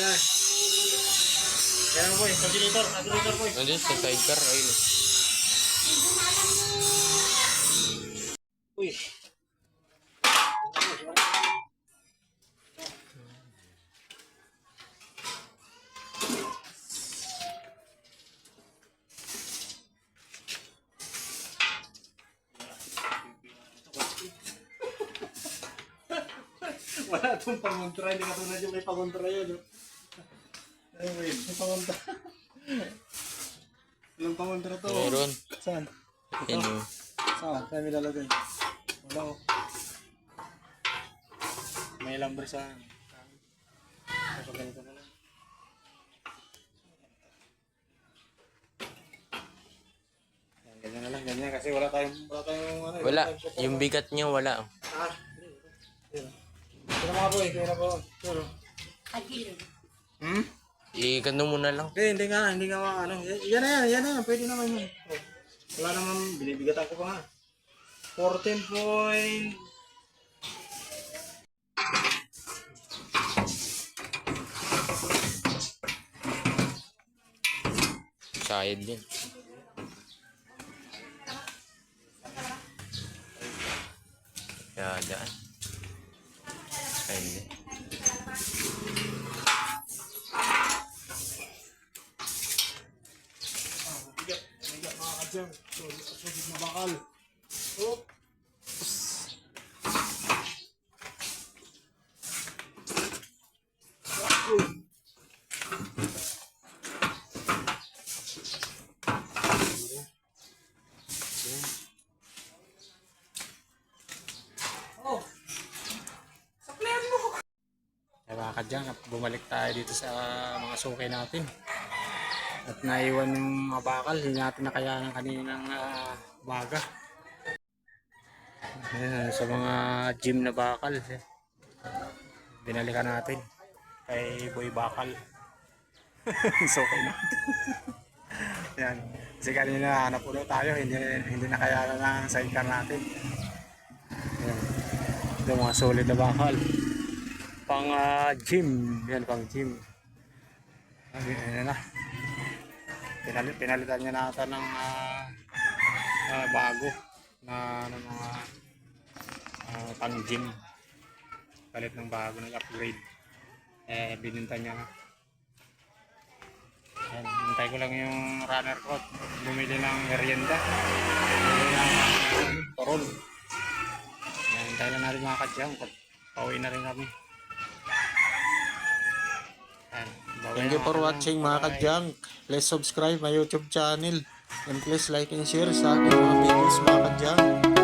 yan. Yan boy, calculator, calculator boy. Nandun sa sidecar. Ayun. Uy. Wala itong pangontra, hindi katulad yung may pangontra yun. no? Ay, wait, may pangontra. Walang pangontra to. Meron. Saan? Yan o. Saan? Saan may lalagay? Wala ko. May lambre sa Kapag ganito na lang. Yan, Ganyan na lang, ganyan. Kasi wala tayong, wala tayong, ano, Wala. tayong. Yung bigat niya wala. Ah, yun. Pero mga boy, kaya na po. Pero, hmm? Ikano mo na lang. Hindi, hindi nga, hindi nga, ano, yan na yan, yan na yan, pwede naman yun. Oh. Wala naman, binibigatan ko pa nga. 14 point, Sayad din. Kaya daan. Sayad din. Kadyang. So, sulit na bakal. Oh. Uy. Oh. Saklihan mo. Mga kadyang, bumalik tayo dito sa mga suki natin. At naiwan yung mga bakal, hindi natin nakayanan kaninang uh, baga. Ayan, sa mga gym na bakal, eh. binalikan natin kay Boy Bakal. so, okay na. Yan. Kasi kanina napuno tayo, hindi, hindi nakayanan ng sidecar natin. Yan. Ito mga solid na bakal. Pang ah, gym. Yan, pang gym. Ayan na. Pinalit, pinalitan niya nata ng ah, ah, bago na ng mga ah, pang gym. Palit ng bago, nag-upgrade. Eh, bininta niya nga. Yan, hintay ko lang yung runner ko. Bumili ng merienda. Bumili ng torol. Yan, hintay lang natin mga kadyang. Pauwi na rin kami. Yan, bawi Thank you for watching mga kadyang. Please subscribe my YouTube channel. And please like and share sa aking mga videos mga kadyang.